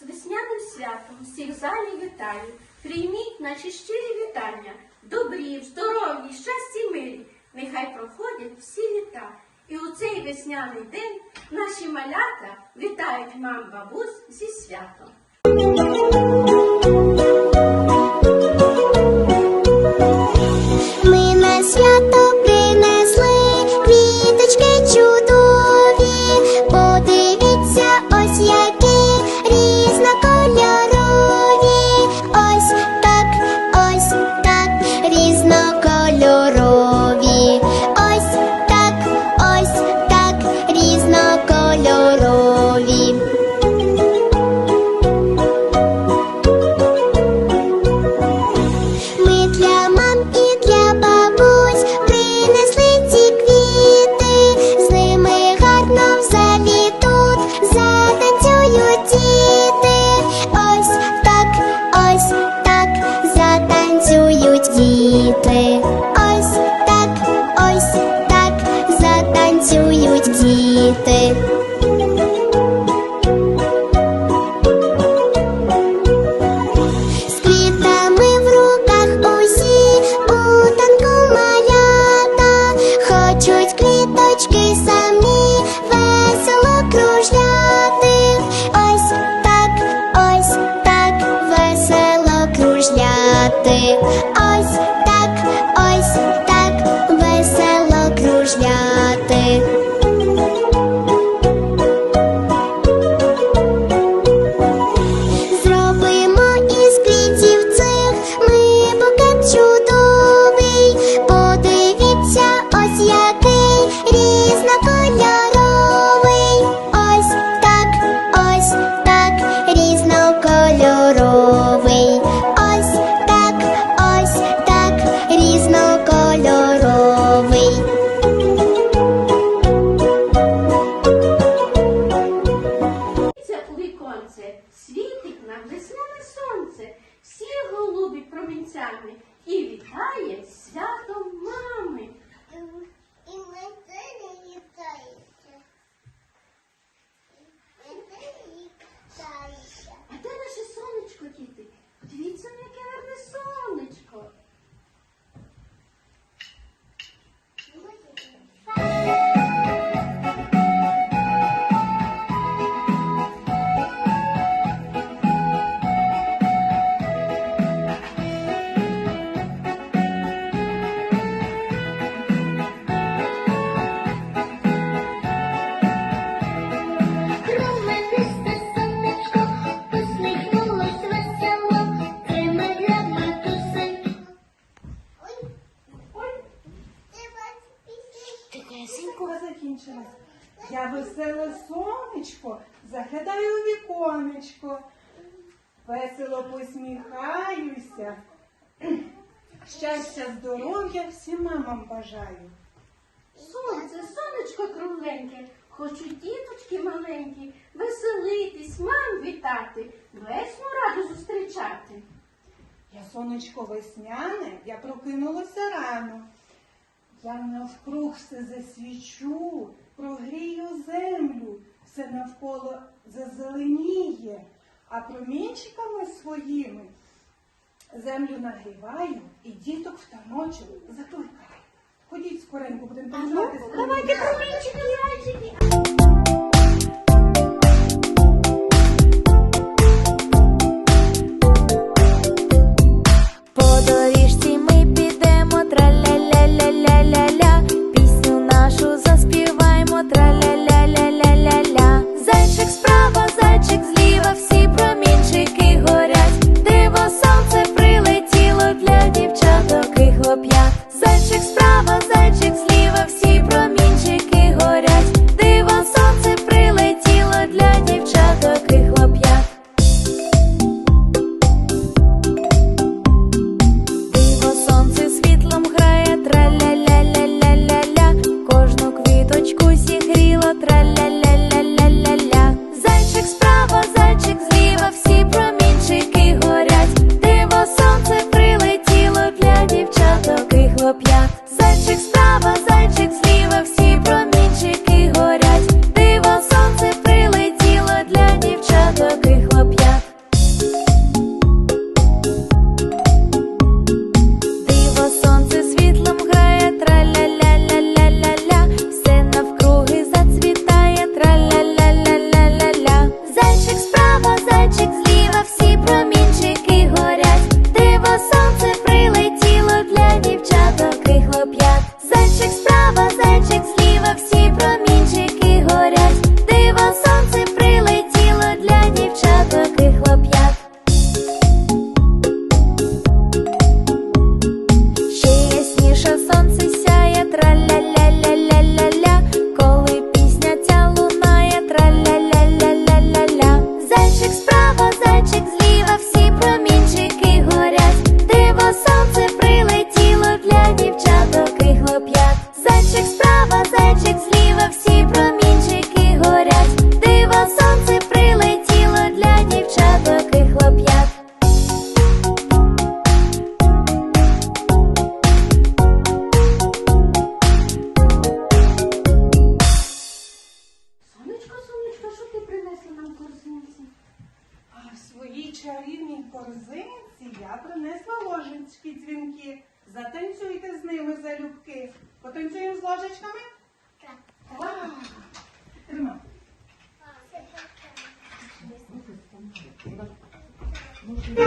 з весняним святом всіх залі вітаю. Прийміть наші щирі вітання. Добрі, здорові, щасті мирі. Нехай проходять всі літа. І у цей весняний день наші малята вітають мам бабусь зі святом. Кружляти. Ось так, ось так сонечко, заглядаю у віконечко, весело посміхаюся. Щастя, здоров'я всім мамам бажаю. сонце, сонечко кругленьке, хочуть діточки маленькі, веселитись, мам вітати, весну раду зустрічати. Я сонечко весняне, я прокинулася рано. Я навкруг все засвічу, прогрію землю, все навколо зазеленіє, а промінчиками своїми землю нагріваю і діток в таночок закликаю. Ходіть скоренько, будемо танцювати. Давайте промінчики, зайчики. хлоп'ят, зайчик танцюємо залюбки. Потанцюємо з ложечками? Так. так. Тримай. Можна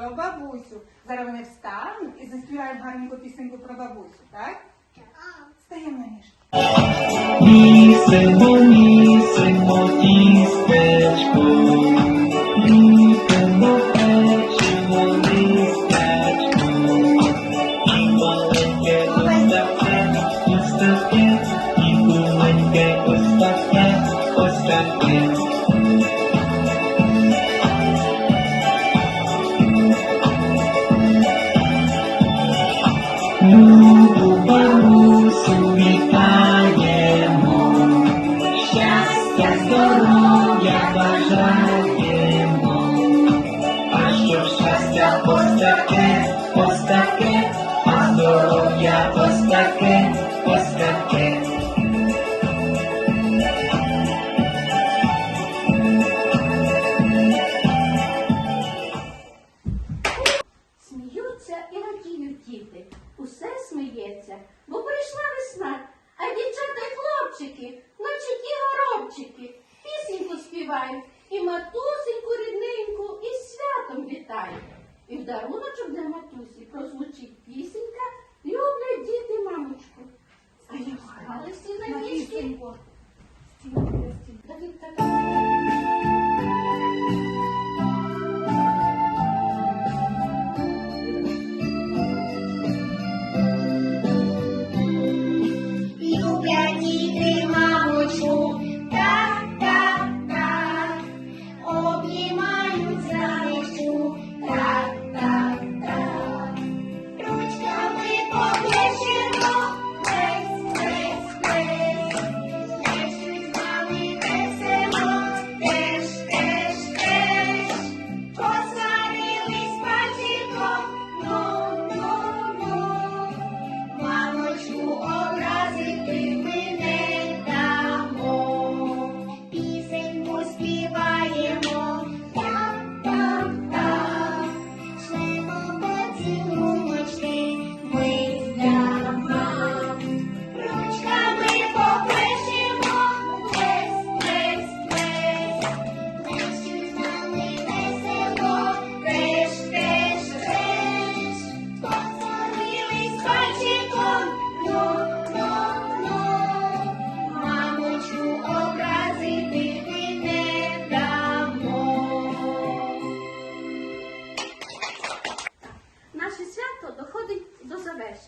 про бабусю. Зараз вони встануть і заспівають гарненьку пісеньку про бабусю, так? Стаємо на ніжки. Нісимо, нісимо, і Música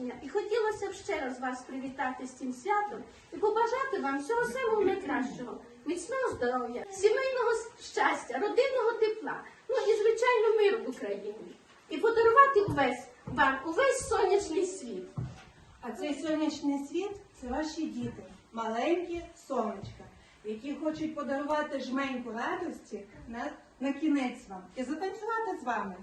завершення. І хотілося б ще раз вас привітати з цим святом і побажати вам всього самого найкращого, міцного здоров'я, сімейного щастя, родинного тепла, ну і, звичайно, миру в Україні. І подарувати увесь вам увесь сонячний світ. А цей сонячний світ це ваші діти, маленькі сонечка, які хочуть подарувати жменьку радості на, на кінець вам і затанцювати з вами.